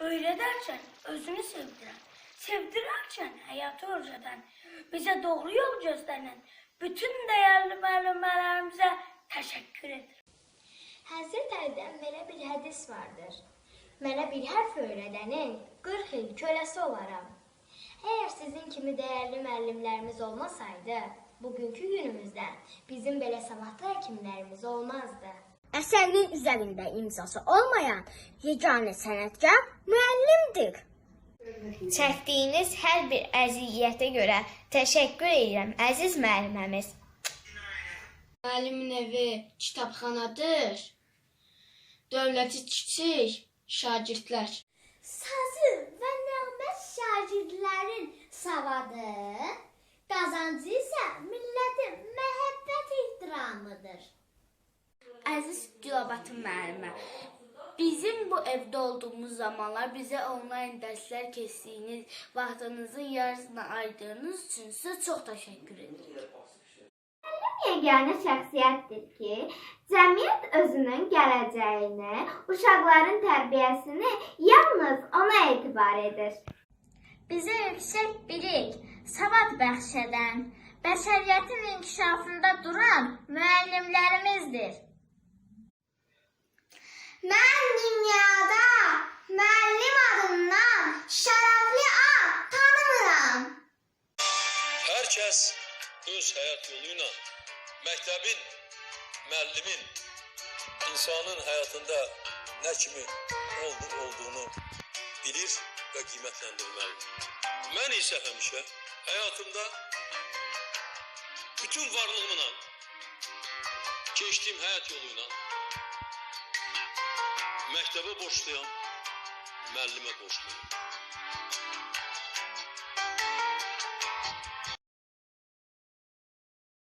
Öyrederken özünü sevdiren, sevdirerken hayatı öğreten, bize doğru yol gösteren bütün değerli müəllimlərimize teşekkür ederim. Həzrət Əlidən belə bir hədis vardır. Mənə bir hərf öyrədənin 40 il köləsi olaram. Əgər sizin kimi dəyərli müəllimlərimiz olmasaydı, bugünkü günümüzdə bizim belə savadlı həkimlərimiz olmazdı. Əsərin üzərində imzası olmayan yeganə sənətkar müəllimdir. Çəkdiyiniz hər bir əziyyətə görə təşəkkür edirəm əziz müəlliməmiz. Müəllimin evi kitabxanadır. Dövləti kiçik, şagirdlər. Sazı və nəğmə şagirdlərin savadı, Əziz Gülabatın müəllimə, bizim bu evdə olduğumuz zamanlar bizə onlayn dərslər keçdiyiniz, vaxtınızın yarısını ayırdığınız üçün sizə çox təşəkkür edirik. yeganə şəxsiyyətdir ki, cəmiyyət özünün gələcəyini, uşaqların tərbiyəsini yalnız ona etibar edir. Bizə yüksək bilik, savad bəxş edən, bəşəriyyətin inkişafında duran müəllimlərimizdir. Hər kəs öz həyat yolu ilə məktəbin, müəllimin, insanın həyatında nə kimi oldu olduğunu bilir və qiymətləndirməlidir. Mən isə həmişə həyatımda bütün varlığımla keçdiyim həyat yolu ilə məktəbə borcluyam, müəllimə borcluyam.